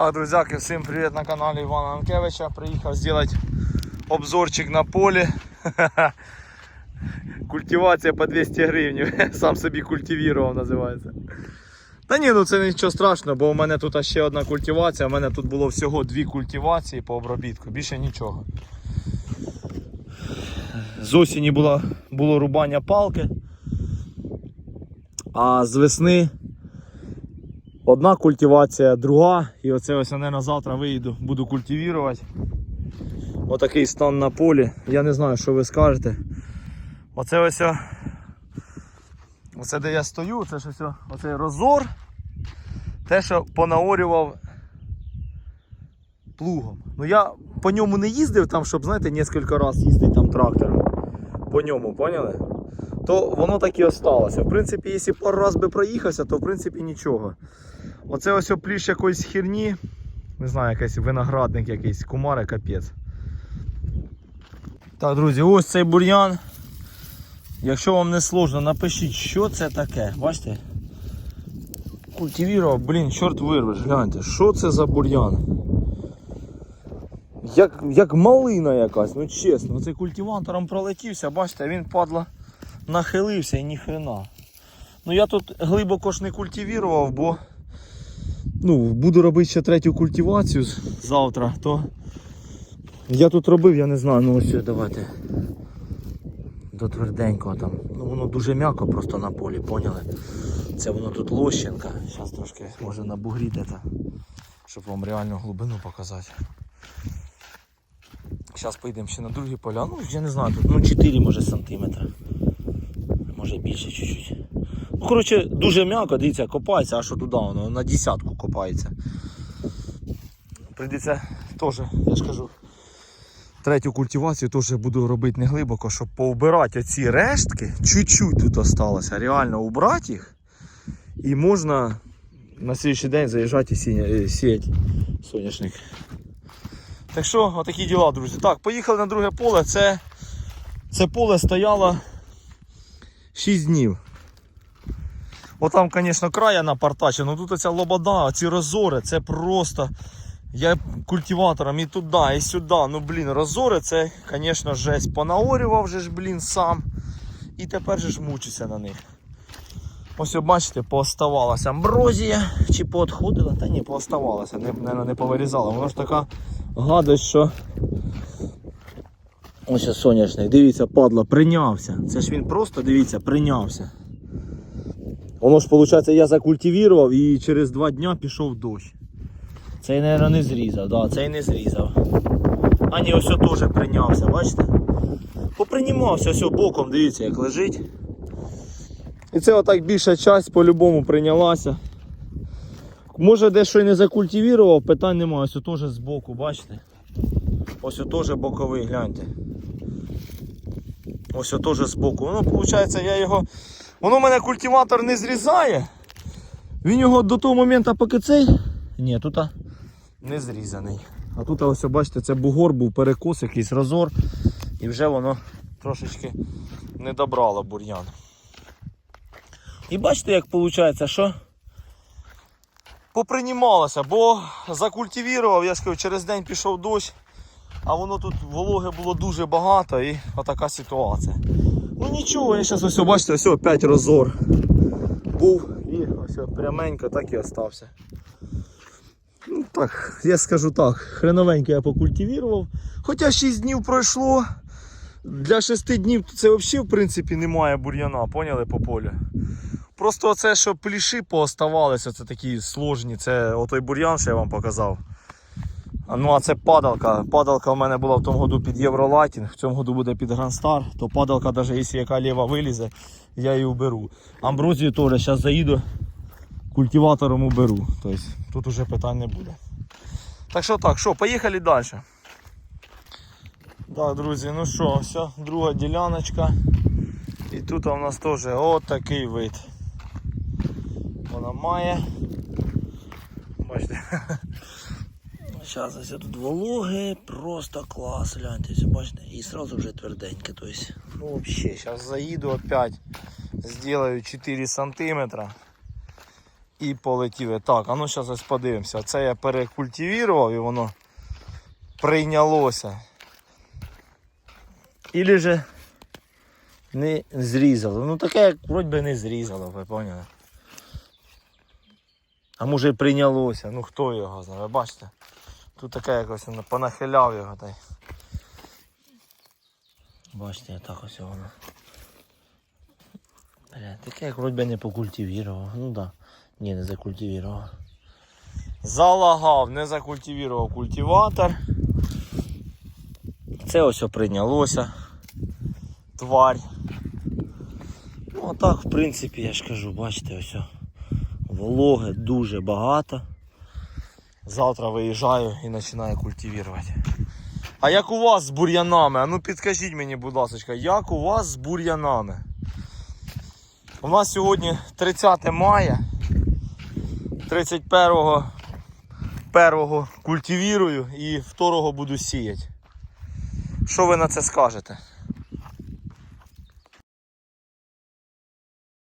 Так, друзяки, всім привіт на каналі Івана Анкевича. Приїхав зробити обзорчик на полі. Культивація по 200 гривень. Сам собі культивував називається. Та ні, ну це нічого страшного, бо у мене тут ще одна культивація. У мене тут було всього дві культивації по обробітку, більше нічого. З осені було, було рубання палки, а з весни Одна культивація, друга. І оце ось я, на завтра виїду, буду культивувати. Отакий стан на полі. Я не знаю, що ви скажете. Оце ось. Оце де я стою, це ж ось оцей розор. Те, що понаорював плугом. Ну я по ньому не їздив там, щоб, знаєте, кілька разів їздити там трактором. По ньому, поняли? То воно так і осталося. В принципі, якщо пару раз би проїхався, то в принципі нічого. Оце ось пліш якоїсь херні. Не знаю, якийсь виноградник якийсь, кумари капець. Так, друзі, ось цей бур'ян. Якщо вам не сложно, напишіть, що це таке. Бачите? Культивірував, блін, чорт вирвеш, гляньте, що це за бур'ян? Як, як малина якась, ну чесно, цей культиватором пролетівся, бачите, він падла нахилився і ніхрена. Ну я тут глибоко ж не культивував, бо ну, буду робити ще третю культивацію завтра, то я тут робив, я не знаю, ну ось давайте. До тверденького там. Ну воно дуже м'яко просто на полі, поняли? Це воно тут лощинка. Зараз трошки може набугріти, щоб вам реальну глибину показати. Зараз поїдемо ще на другі поля. Ну, я не знаю, тут ну 4 може сантиметра. Може більше чуть-чуть. Коротше, дуже м'яко, дивіться, копається, а що туди воно на десятку копається. Прийдеться теж, я ж кажу, третю культивацію теж буду робити не глибоко, щоб повбирати оці рештки, чуть-чуть тут осталося, реально убрати їх. І можна на слідчий день заїжджати і е, сіяти соняшник. Так що, отакі діла, друзі. Так, поїхали на друге поле. Це, це поле стояло 6 днів. Отам, звісно, края напартача, але тут оця лобода, ці розори, це просто. Я культиватором і туди, і сюди. Ну блін, розори це, звісно, жесть. Понаорював же ж, блін, сам. І тепер же ж мучуся на них. Ось бачите, пооставалася амброзія, чи поотходила, та ні, пооставалася, не, не, не повирізала. Воно ж така гадость, що. Ось соняшник, дивіться, падла, прийнявся. Це ж він просто, дивіться, прийнявся. Воно ж, виходить, я закультивував і через два дня пішов дощ. Цей, мабуть, не зрізав, да, цей не зрізав. А ні, ось теж прийнявся, бачите? Попринімався ось боком, дивіться, як лежить. І це отак більша часть по-любому прийнялася. Може дещо і не закультивував, питань немає, ось теж збоку, бачите? Ось теж боковий, гляньте. Ось теж збоку. Воно, виходить, я його. Воно в мене культиватор не зрізає. Він його до того моменту, поки цей. Ні, тут не зрізаний. А тут ось бачите, це бугор був перекос, якийсь розор. І вже воно трошечки не добрало бур'ян. І бачите, як виходить, що попринімалося, бо закультивував, я скажу, через день пішов дощ, а воно тут вологи було дуже багато і отака ситуація. Ну нічого, я зараз ось бачите, ось опять розор був і ось пряменько так і остався. Ну так, я скажу так, хреновенько я покультивував. Хоча 6 днів пройшло. Для 6 днів це взагалі в принципі немає бур'яна, поняли по полю. Просто оце, що пліші пооставалися, це такі сложні, це отой бур'ян, що я вам показав. Ну а це падалка. Падалка в мене була в тому году під Євролайтінг, в цьому году буде під Грандстар, то падалка, навіть якщо яка ліва вилізе, я її уберу. Амброзію теж зараз заїду, культиватором уберу. Тобто тут уже питань не буде. Так що так, що, поїхали далі. Так, друзі, ну що, все, друга діляночка. І тут у нас теж отакий вид. Вона має. Бачите. Зараз ось тут вологе, просто клас, гляньте, бачите, і сразу вже тверденьке. То ну вообще, зараз заїду опять, сделаю 4 сантиметра. І полетіли. Так, а ну зараз ось подивимося. Це я перекультивував і воно прийнялося. Ілі же не зрізало. Ну таке, як вроді би не зрізало, ви поняли? А може і прийнялося. Ну хто його знає, бачите? Тут таке якось воно понахиляв його та й. Бачите, так ось воно. Бля, таке як вроді не покультивував. Ну да. Ні, не закультивував. Залагав, не закультивував культиватор. Це ось прийнялося. Тварь. Ну а так, в принципі, я ж кажу, бачите, ось. Вологи дуже багато. Завтра виїжджаю і починаю культивувати. А як у вас з бур'янами? А ну підкажіть мені, будь ласка, як у вас з бур'янами? У нас сьогодні 30 мая. 31-го первого культивірую і 2-го буду сіяти. Що ви на це скажете?